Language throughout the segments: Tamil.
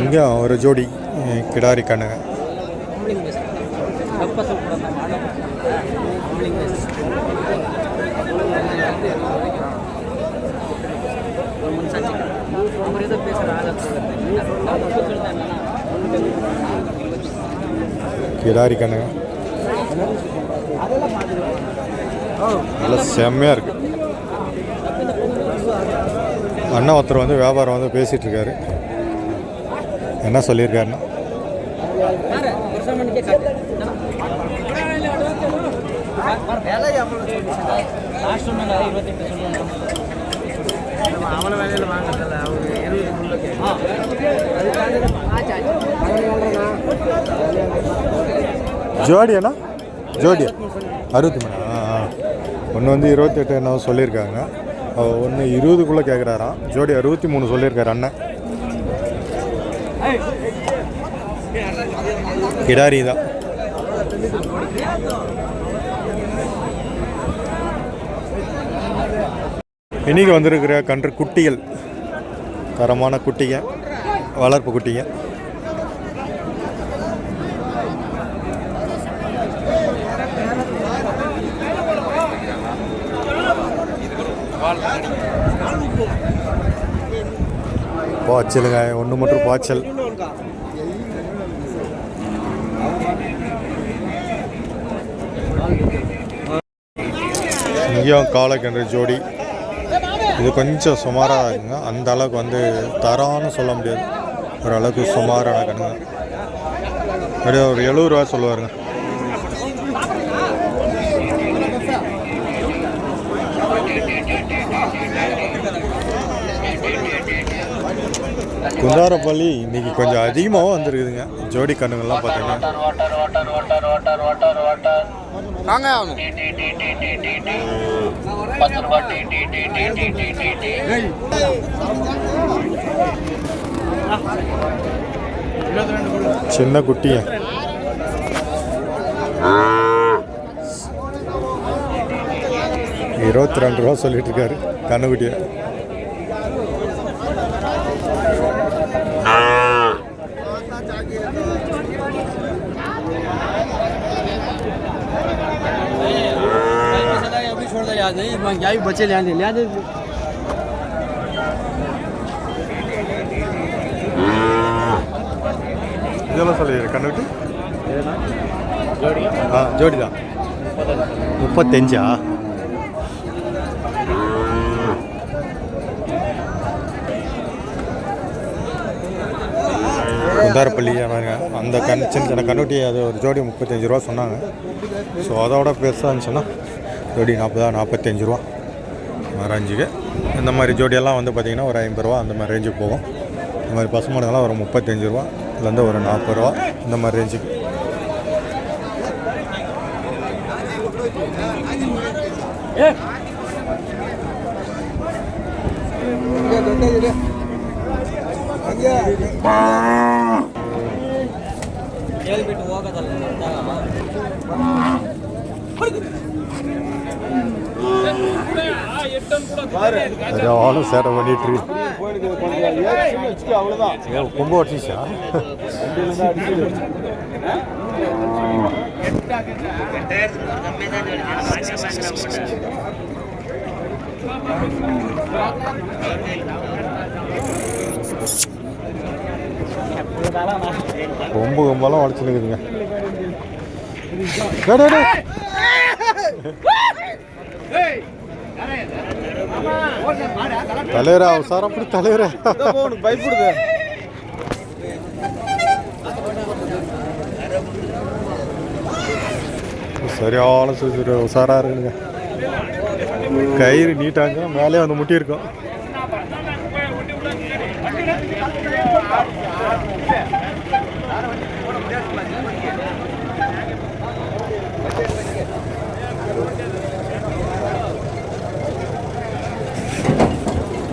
இங்கே ஒரு ஜோடி கிடாரி கண்ணுங்க கிடாரி கண்ணுங்க நல்லா செம்மையாக இருக்கு. அண்ணன் ஒருத்தர் வந்து வியாபாரம் வந்து பேசிகிட்டு இருக்காரு என்ன சொல்லியிருக்காருன்னா? அவன ஜோடியா வாங்கல அவங்க அறுபத்தி மூணு. ஒன்று வந்து இருபத்தெட்டு என்ன சொல்லியிருக்காங்க. ஒன்று இருபதுக்குள்ளே கேட்குறாராம் ஜோடி அறுபத்தி மூணு சொல்லியிருக்காரு அண்ணன். கிடாரி தான். இன்னைக்கு வந்திருக்கிற கன்று குட்டிகள். தரமான குட்டிங்க. வளர்ப்பு குட்டிங்க. பாய்ச்சலுங்க ஒன்று மட்டும் பாய்ச்சல். இங்கேயும் காலக்கன்று ஜோடி. இது கொஞ்சம் சுமாராக இருக்குங்க. அந்த அளவுக்கு வந்து தரான்னு சொல்ல முடியாது. ஓரளவுக்கு சுமாரான கண்ணுங்க. அப்படியே ஒரு எழுபது ரூபா சொல்லுவாருங்க. குந்தாரப்பள்ளி இன்னைக்கு கொஞ்சம் அதிகமாகவும் வந்திருக்குதுங்க ஜோடி கண்ணுங்கள்லாம் பார்த்தீங்கன்னா வாங்க சின்ன குட்டிய இருபத்தி ரெண்டு ரூபா சொல்லிட்டு இருக்காரு கண்ணுக்குட்டிய જાય બચે લ્યા દે લ્યા દે ಇದೆಲ್ಲ ಸಲ ಇದೆ ಕಣ್ಣುಟಿ ಹಾಂ ಜೋಡಿದ ಮುಪ್ಪತ್ತೆಂಚಾ குந்தாரப்பள்ளி பாருங்க அந்த கண் சின்ன சின்ன கண்ணுட்டி அது ஒரு ஜோடி முப்பத்தஞ்சு ரூபா சொன்னாங்க. ஸோ அதோட பெருசாக இருந்துச்சுன்னா ஜோடி நாற்பதா நாற்பத்தஞ்சு ரூபா. ரேஞ்சுக்கு இந்த மாதிரி ஜோடியெல்லாம் வந்து பார்த்திங்கன்னா ஒரு ஐம்பது ரூபா அந்த மாதிரி ரேஞ்சுக்கு போகும். இந்த மாதிரி பசுமாடுகள்லாம் ஒரு முப்பத்தஞ்சு ரூபா இதுலேருந்து ஒரு நாற்பது ரூபா இந்த மாதிரி ரேஞ்சுக்கு ಹೇಳ್ಬಿಟ್ಟು ಹೋಗೋದಲ್ಲ சரியான சேட்டை பண்ணிட்டு இருக்கு. ஏன் கொம்பு வச்சிச்சா கொம்பு கொம்பெல்லாம் உடச்சுனுக்குதுங்க தலைவரா சார் அப்படி தலைவரா. பயப்படுது சரியான சுறு இருக்குங்க கயிறு நீட்டாங்க மேலே வந்து முட்டி இருக்கும்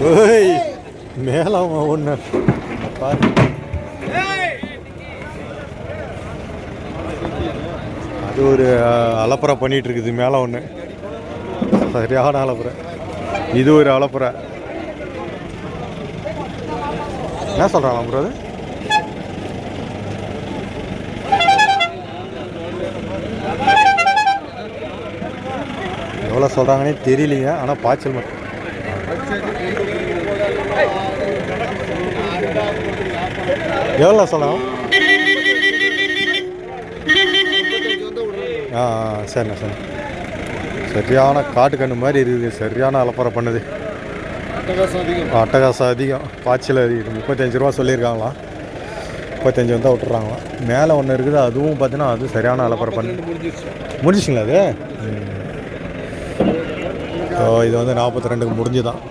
ஓய் மேலே ஒன்று பாரு. அது ஒரு அஹ், அலப்பறை பண்ணிட்டு இருக்குது மேலே ஒன்று சரியான அலப்பறை. இது ஒரு அலப்பறை. என்ன சொல்கிறாங்களா ப்ரோ அது எவ்வளோ சொல்கிறாங்கன்னே தெரியலைங்க ஆனால் பாய்ச்சல் மட்டும். எவ்வளோ சொல்லலாம் ஆ ஆ, சரிண்ணா சரிண்ணா. சரியான காட்டுக்கண்ணு மாதிரி இருக்குது சரியான அலப்பறை பண்ணுது. அட்டகாசம் அதிகம். பாய்ச்சல் அதிகம். முப்பத்தஞ்சு ரூபா சொல்லியிருக்காங்களாம். முப்பத்தஞ்சு வந்தால் விட்டுறாங்களாம். மேலே ஒன்று இருக்குது. அதுவும் பார்த்தீங்கன்னா அது சரியான அலப்பறை பண்ணு முடிஞ்சிச்சிங்களா அது. ஓ இது வந்து நாற்பத்தி ரெண்டுக்கு முடிஞ்சுதான்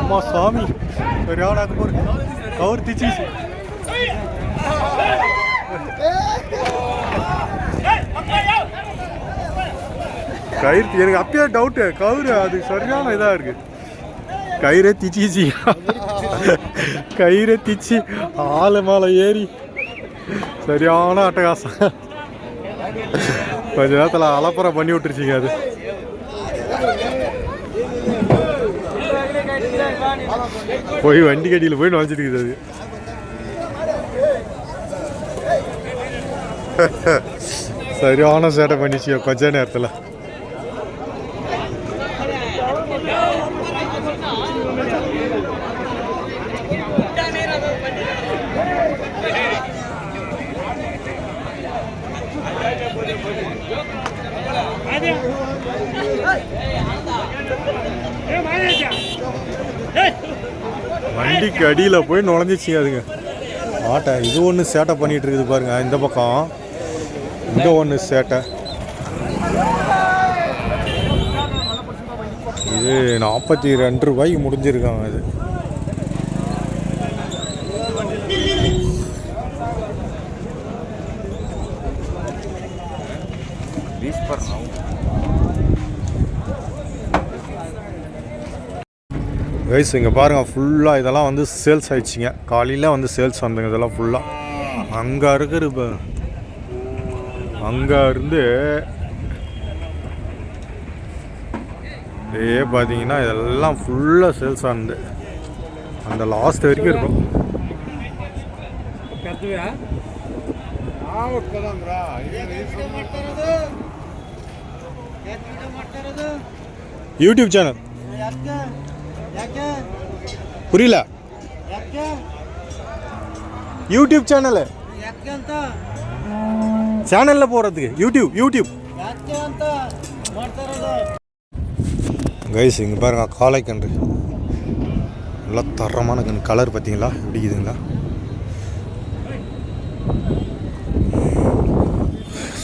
அம்மா சாமி. சரியான அக்கபூர் கவர் திச்சு கயிறு எனக்கு அப்பயே டவுட்டு கவுரு அது சரியான இதாக இருக்கு. கயிறே திச்சிச்சு கயிறே திச்சு. ஆளு மேலே ஏறி. சரியான அட்டகாசம். கொஞ்ச நேரத்தில் அலப்புறம் பண்ணி விட்டுருச்சிங்க அது. போய் வண்டி கடியில் போய் நுழைஞ்சிருக்குது இருக்குது அது. சரியான சேட்டை பண்ணிச்சு கொஞ்ச நேரத்தில். வண்டிக்கு அடியில் போய் நுழைஞ்சிச்சிங்க அதுங்க. ஆட்டை இது ஒன்று சேட்டை பண்ணிட்டு இருக்குது பாருங்க இந்த பக்கம். இந்த ஒன்று சேட்டை. இது நாற்பத்தி ரெண்டு ரூபாய்க்கு முடிஞ்சிருக்காங்க இது கைஸ் இங்கே பாருங்கள் ஃபுல்லாக இதெல்லாம் வந்து சேல்ஸ் ஆயிடுச்சிங்க. காலையில் வந்து சேல்ஸ் வந்தங்க இதெல்லாம் ஃபுல்லாக அங்கே இருக்கிற இப்போ. அங்கே இருந்து இதே பார்த்தீங்கன்னா இதெல்லாம் ஃபுல்லாக சேல்ஸ் ஆனது. அந்த லாஸ்ட் வரைக்கும் இருக்கும். யூடியூப் சேனல் புரியல. யூடியூப் சேனல் சேனலில் போகிறதுக்கு யூடியூப் யூடியூப் கைஸ் இங்கே பாருங்க காளை கன்று. நல்லா தரமான கன்று. கலர் பார்த்தீங்களா? எப்படி இருக்குதுங்களா?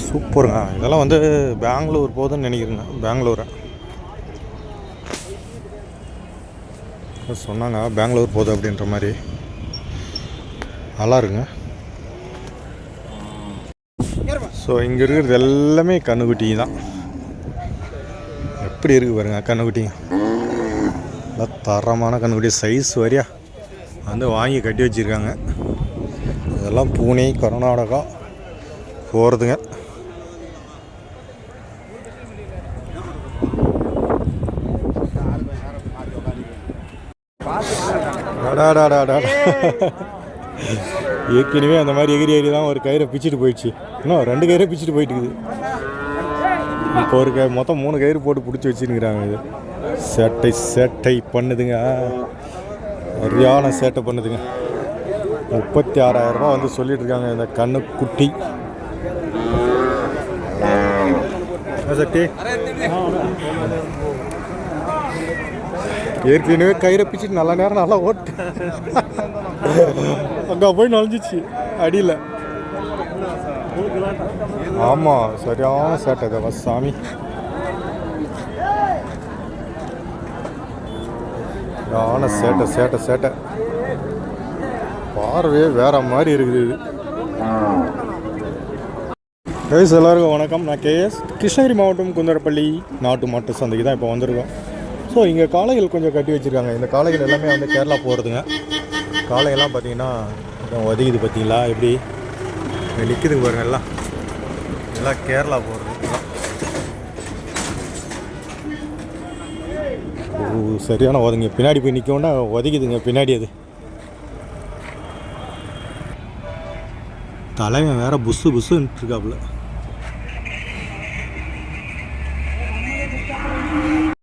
சூப்பருங்க இதெல்லாம் வந்து பெங்களூர் போகுதுன்னு நினைக்கிறேங்க பெங்களூரை? சொன்னாங்க பெங்களூர் போகுது அப்படின்ற மாதிரி. நல்லா இருங்க. ஸோ இங்கே இருக்கிறது எல்லாமே கண்ணுக்குட்டி தான். எப்படி இருக்கு பாருங்க கண்ணுக்குட்டிங்க நல்லா தரமான கண்ணுக்குட்டி சைஸ் வரியா. வந்து வாங்கி கட்டி வச்சுருக்காங்க. இதெல்லாம் பூனே கர்நாடகா போகிறதுங்க அடாடாடாடா ஏற்கனவே அந்த மாதிரி எகிரி ஏறி தான் ஒரு கயிறை பிச்சுட்டு போயிடுச்சு. இன்னும் ரெண்டு கயிறை பிச்சுட்டு போயிட்டு இருக்குது. இப்போ ஒரு கை மொத்தம் மூணு கயிறு போட்டு பிடிச்சி வச்சுருக்கிறாங்க இது. சேட்டை சேட்டை பண்ணுதுங்க. சரியான சேட்டை பண்ணுதுங்க. முப்பத்தி ஆறாயிரம் ரூபாய் வந்து சொல்லிட்டு இருக்காங்க இந்த கண்ணு குட்டி. சக்தி. ஏற்கனவே கயிறை பிச்சுட்டு நல்ல நேரம் நல்லா ஓட்டு. அங்கே போய் நுழைஞ்சிச்சு அடியில். ஆமாம் சரியான சேட்டை இதை பஸ் சாமி சரியான சேட்டை சேட்டை சேட்டை. பார்வையே வேற மாதிரி இருக்குது இது. கைஸ் எல்லாருக்கும் வணக்கம். நான் கேஎஸ் கிருஷ்ணகிரி மாவட்டம் குந்தரப்பள்ளி நாட்டு மாட்டு சந்தைக்கு தான் இப்போ வந்திருக்கோம். ஸோ இங்கே காளைகள் கொஞ்சம் கட்டி வச்சுருக்காங்க. இந்த காளைகள் எல்லாமே வந்து கேரளா போகிறதுங்க காளையெல்லாம் பார்த்தீங்கன்னா இதான் பார்த்தீங்களா எப்படி? இங்கே நிற்குதுங்க பாருங்க எல்லாம். எல்லாம் கேரளா போகிறது ஓ, சரியான உதங்க பின்னாடி போய் நிற்கவுன்னா உதகிதுங்க பின்னாடி அது. தலைவன் வேற புஸ்ஸு புஸ்ஸுன்ட்டு இருக்காப்புல.